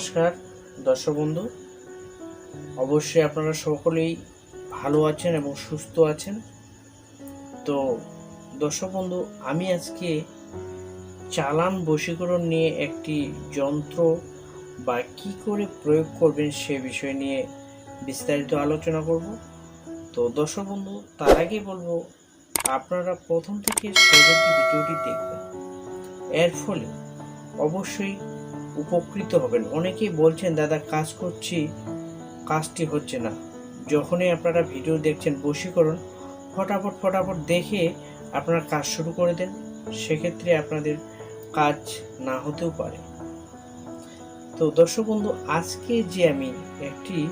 নমস্কার, দর্শক বন্ধু। অবশ্যই আপনারা সকলেই ভালো আছেন এবং সুস্থ আছেন। তো, দর্শক বন্ধু, আমি আজকে চালান বশীকরণ নিয়ে একটি যন্ত্র বা কি করে প্রয়োগ করবেন সে বিষয় নিয়ে বিস্তারিত আলোচনা করব। তো, দর্শক বন্ধু, তার আগে বলব, আপনারা প্রথম থেকে অবধি ভিডিওটি দেখবেন। এর ফলে অবশ্যই উপকৃত হবেন। অনেকেই বলছেন, দাদা, কাজ করছি, কাজটি হচ্ছে না। যখনই আপনারা ভিডিও দেখছেন, বশীকরণ, ফটাফট ফটাফট দেখে আপনারা কাজ শুরু করে দেন। সেক্ষেত্রে আপনাদের কাজ না হতেও পারে। তো দর্শক বন্ধু, আজকে যে আমি একটি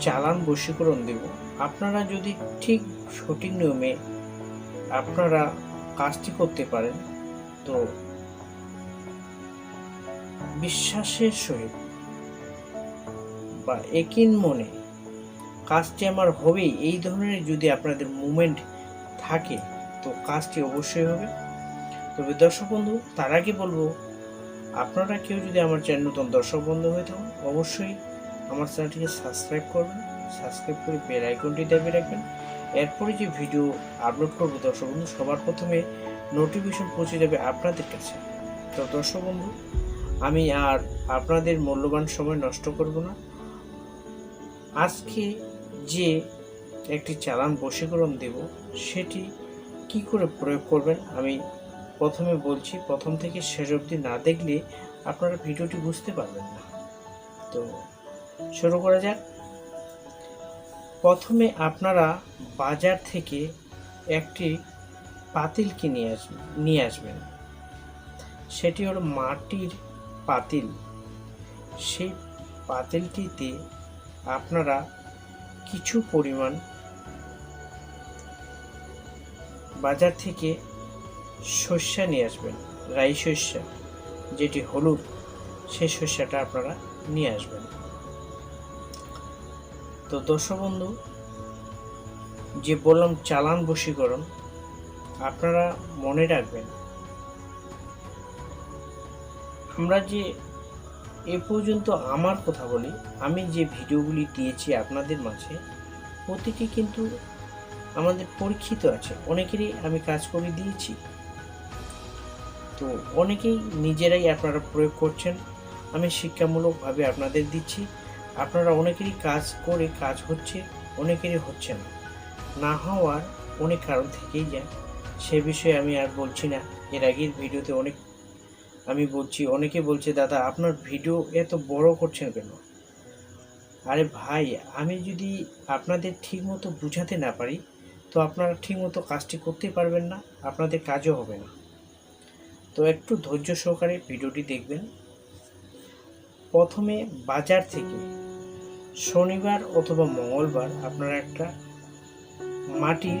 চালান বশীকরণ দেব, আপনারা যদি ঠিক সঠিক নিয়মে আপনারা কাজটি করতে পারেন, তো বিশ্বাসের সহিত বা একিন মনে কাজটি আমার হবেই। এই ধরনের যদি আপনাদের মুভমেন্ট থাকে, তো কাজটি অবশ্যই হবে। তবে দর্শক বন্ধু, তার আগে বলব, আপনারা কেউ যদি আমার চ্যানেল নতুন দর্শক বন্ধু হয়ে থাকুন, অবশ্যই আমার চ্যানেলটিকে সাবস্ক্রাইব করবেন, সাবস্ক্রাইব করে বেল আইকনটি দাবি রাখবেন। এরপরে যে ভিডিও আপলোড করব দর্শক বন্ধু, সবার প্রথমে নোটিফিকেশন পৌঁছে যাবে আপনাদের কাছে। তো দর্শক বন্ধু আমি আর আপনাদের মূল্যবান সময় নষ্ট করব না। আজকে যে একটি চালান বশীকরণ দেব, সেটি কি করে প্রয়োগ করবেন? আমি প্রথমে বলছি, প্রথম থেকে শেষ অবধি না দেখলে আপনারা ভিডিওটি বুঝতে পারবেন না। তো শুরু করা যাক। প্রথমে আপনারা বাজার থেকে একটি পাতিল কিনে আসবেন নিয়ে আসবেন। সেটি হলো মাটির পাতিল। সেই পাতিলটিতে আপনারা কিছু পরিমাণ বাজার থেকে শস্যা নিয়ে আসবেন, রাই শস্যা, যেটি হলুদ সেই শস্যটা আপনারা নিয়ে আসবেন। তো দর্শক বন্ধু, যে বললাম চালান বশীকরণ, আপনারা মনে রাখবেন আমরা যে এ পর্যন্ত আমার কথা বলি, আমি যে ভিডিওগুলি দিয়েছি আপনাদের মাঝে, প্রতিটি কিন্তু আমাদের পরীক্ষিত আছে। অনেকেরই আমি কাজ করে দিয়েছি। তো অনেকেই নিজেরাই আপনারা প্রয়োগ করছেন, আমি শিক্ষামূলকভাবে আপনাদের দিচ্ছি। আপনারা অনেকেরই কাজ করে কাজ হচ্ছে, অনেকেরই হচ্ছে না। না হওয়ার অনেক কারণ থেকেই যায়। সে বিষয়ে আমি আর বলছি না। এর আগের ভিডিওতে অনেক আমি বলছি, অনেকে বলছে, দাদা, আপনার ভিডিও এত বড় করছেন কেন? আরে ভাই, আমি যদি আপনাদের ঠিকমতো বুঝাতে না পারি, তো আপনারা ঠিকমতো কাজটি করতে পারবেন না, আপনাদের কাজও হবে না। তো একটু ধৈর্য সহকারে ভিডিওটি দেখবেন। প্রথমে বাজার থেকে শনিবার অথবা মঙ্গলবার আপনারা একটা মাটির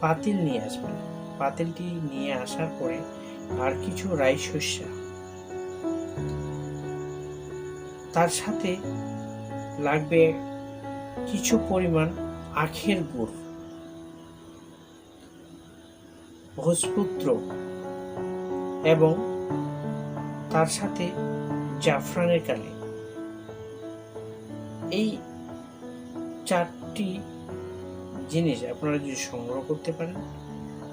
পাতিল নিয়ে আসবেন। পাতিলটি নিয়ে আসার পরে আর কিছু রাই শস্যা। তার সাথে লাগবে কিছু পরিমাণ আখের গুড়। ভোজপুত্র এবং তার সাথে জাফরানের কালি। এই চারটি জিনিস আপনারা যদি সংগ্রহ করতে পারেন,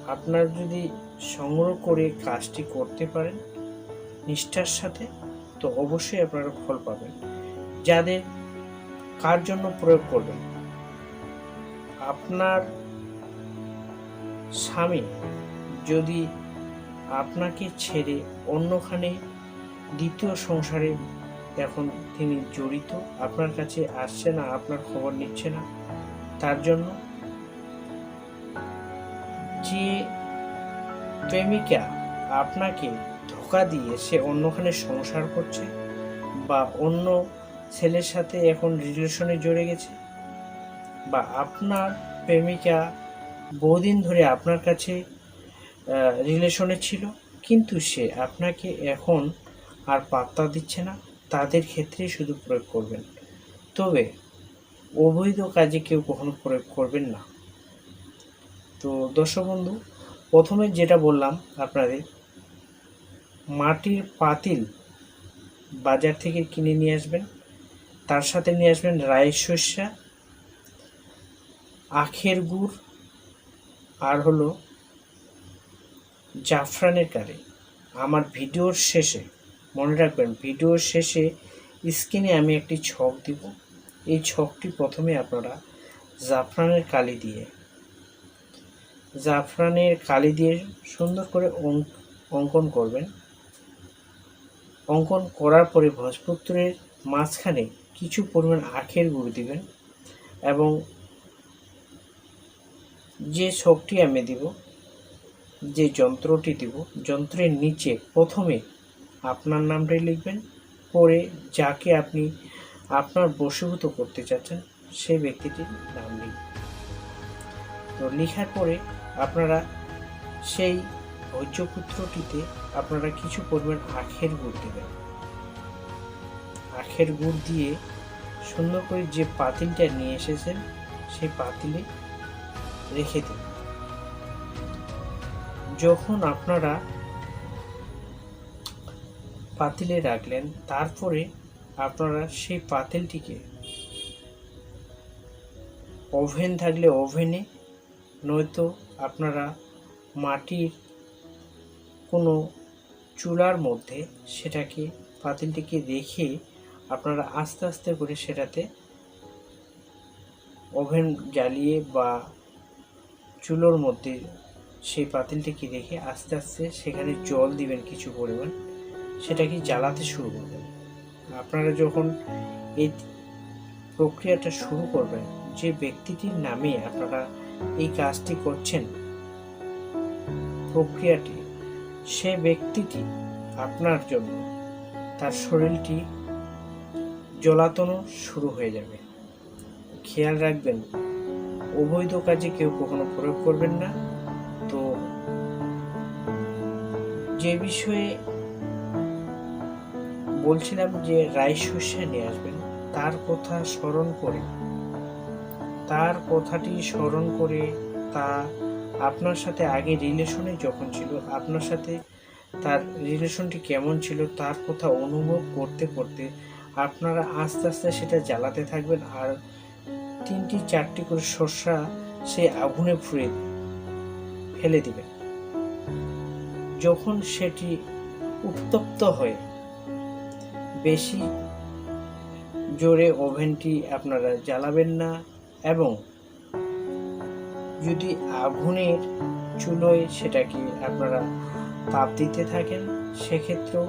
আপনার যদি সংগ্রহ করে কাজটি করতে পারেন। নিষ্ঠার সাথে তো অবশ্যই আপনারা ফল পাবেন। যাদের কার জন্য প্রয়োগ করবেন? আপনার স্বামী যদি আপনাকে ছেড়ে অন্যখানে দ্বিতীয় সংসারে এখন তিনি জড়িত, আপনার কাছে আসছে না, আপনার খবর নিচ্ছে না, তার জন্য যে প্রেমিকা আপনাকে ধোকা দিয়ে সে অন্যখানে সংসার করছে বা অন্য ছেলের সাথে এখন রিলেশনে জড়ে গেছে? বা আপনার প্রেমিকা বহুদিন ধরে আপনার কাছে রিলেশনে ছিল, কিন্তু সে আপনাকে এখন আর পাত্তা দিচ্ছে না? তাদের ক্ষেত্রে শুধু প্রয়োগ করবেন। তবে অবৈধ কাজে কেউ কখনো প্রয়োগ করবেন না। তো দর্শক বন্ধু প্রথমে যেটা বললাম আপনাদের, মাটির পাতিল বাজার থেকে কিনে নিয়ে আসবেন, তার সাথে নিয়ে আসবেন রাইস শস্যা, আখের গুড়, আর হলো জাফরানের কারি। আমার ভিডিওর শেষে, মনে রাখবেন, ভিডিওর শেষে স্ক্রিনে আমি একটি ছক দিব। এই ছকটি প্রথমে আপনারা জাফরানের কালি দিয়ে জাফরানের কালি দিয়ে সুন্দর করে অঙ্ক- অঙ্কন করবেন। অঙ্কন করার পরে ভোজপত্রের মাঝখানে কিছু পরিমাণ আখের গুঁড়ো দিবেন এবং যে ছকটি আমি দিব, যে যন্ত্রটি দিব, যন্ত্রের নিচে প্রথমে আপনার নামটাই লিখবেন, পরে যাকে আপনি আপনার বশীভূত করতে চাচ্ছেন সেই ব্যক্তিটির নাম লিখবেন। তো লেখার পরে আপনারা সেই ভোজ্যপুত্রটিতে আপনারা কিছু পরিমাণ আখের গুড় দেবেন। আখের গুড় দিয়ে সুন্দর করে যে পাতিলটা নিয়ে এসেছেন, সেই পাতিলে রেখে দিন। যখন আপনারা পাতিলে রাখলেন, তারপরে আপনারা সেই পাতিলটিকে ওভেন থাকলে ওভেনে নয়তো আপনারা মাটির কোনো চুলার মধ্যে সেটাকে, পাতিলটিকে রেখে আপনারা আস্তে আস্তে করে সেটাতে ওভেন জ্বালিয়ে বা চুলোর মধ্যে সেই পাতিলটিকে রেখে আস্তে আস্তে সেখানে জল দিবেন কিছু পরিমাণ, সেটাকে জ্বালাতে শুরু করবেন। আপনারা যখন এই প্রক্রিয়াটা শুরু করবেন, যে ব্যক্তিটির নামে আপনারা এই কাজটি করছেন। প্রক্রিয়াটি, সে ব্যক্তিটি আপনার জন্য। তার শরীরটি জ্বলাতনও শুরু হয়ে যাবে। খেয়াল রাখবেন, অবৈধ কাজে কেউ কখনো প্রয়োগ করবেন না। তো যে বিষয়ে বলছিলাম যে রাইস শস্যা নিয়ে আসবেন, তার কথা স্মরণ করে তার কথাটি স্মরণ করে তা আপনার সাথে আগে রিলেশনে যখন ছিল, আপনার সাথে তার রিলেশনটি কেমন ছিল তার কথা অনুভব করতে করতে আপনারা আস্তে আস্তে সেটা জ্বালাতে থাকবেন আর তিনটি চারটি করে শস্যা সে আগুনে ফুড়ে ফেলে দিবেন। যখন সেটি উত্তপ্ত হয়ে, বেশি জোরে ওভেনটি আপনারা জ্বালাবেন না। এবং যদি আগুনের চুলোয় সেটাকে আপনারা তাপ দিতে থাকেন, সেক্ষেত্রেও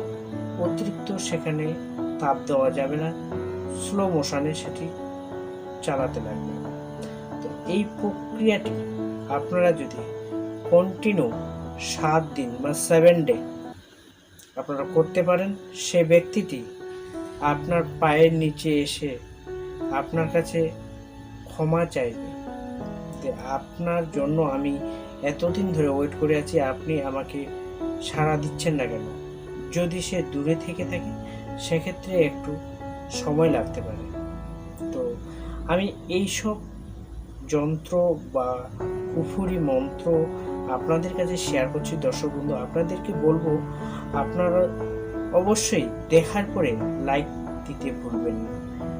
অতিরিক্ত সেখানে তাপ দেওয়া যাবে না। স্লো মোশনে সেটি চালাতে লাগবে তো এই প্রক্রিয়াটি আপনারা যদি কন্টিনিউ সাত দিন বা সেভেন ডে আপনারা করতে পারেন, সে ব্যক্তিটি আপনার পায়ের নিচে এসে আপনার কাছে ক্ষমা চাইবে। যে আপনার জন্য আমি এতদিন ধরে ওয়েট করে আছি, আপনি আমাকে সাড়া দিচ্ছেন না কেন? যদি সে দূরে থেকে থাকে, সেক্ষেত্রে একটু সময় লাগতে পারে। তো আমি এই সব যন্ত্র বা কুফুরি মন্ত্র আপনাদের কাছে শেয়ার করছি। দর্শক বন্ধু, আপনাদেরকে বলব, আপনারা অবশ্যই দেখার পরে লাইক দিতে ভুলবেন না।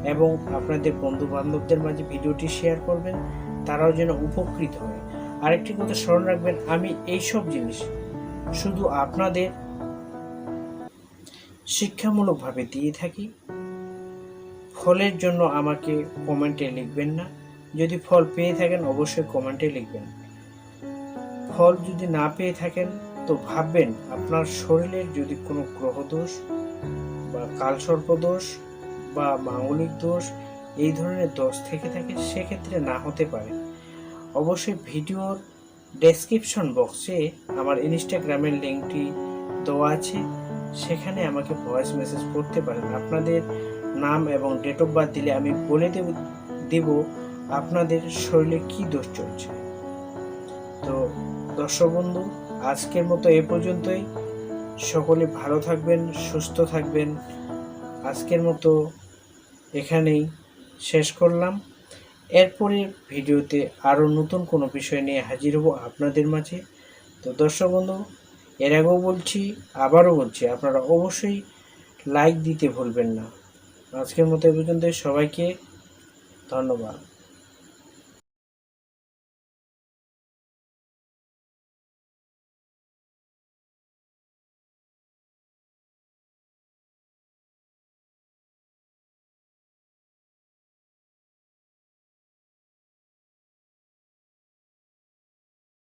এবং আপনাদের বন্ধু বান্ধবদের মাঝে ভিডিওটি শেয়ার করবেন, তারাও যেন উপকৃত হয়। আরেকটি কথা স্মরণ রাখবেন, আমি এই সব জিনিস শুধু আপনাদের শিক্ষামূলকভাবে দিয়ে থাকি। ফলের জন্য আমাকে কমেন্টে লিখবেন না। যদি ফল পেয়ে থাকেন, অবশ্যই কমেন্টে লিখবেন। ফল যদি না পেয়ে থাকেন তো ভাববেন, আপনার শরীরের যদি কোনো গ্রহদোষ বা কালসর্প দোষ বা মাঙ্গলিক দোষ এই ধরনের দোষ থেকে থাকে, সেক্ষেত্রে না হতে পারে। অবশ্যই ভিডিওর ডেসক্রিপশন বক্সে আমার ইনস্টাগ্রামের লিঙ্কটি দেওয়া আছে। সেখানে আমাকে ভয়েস মেসেজ করতে পারেন। আপনাদের নাম এবং ডেট অফ বার্থ দিলে আমি বলে দেব দেব আপনাদের শরীরে কি দোষ চলছে। তো দর্শক বন্ধু আজকের মতো এ পর্যন্তই। সকলে ভালো থাকবেন, সুস্থ থাকবেন। আজকের মতো এখানেই শেষ করলাম। এরপরে ভিডিওতে আরও নতুন কোনো বিষয় নিয়ে হাজির হব আপনাদের মাঝে। তো দর্শক বন্ধু, এর আগেও বলছি, আবারও বলছি, আপনারা অবশ্যই লাইক দিতে ভুলবেন না। আজকের মতো এ পর্যন্ত সবাইকে ধন্যবাদ।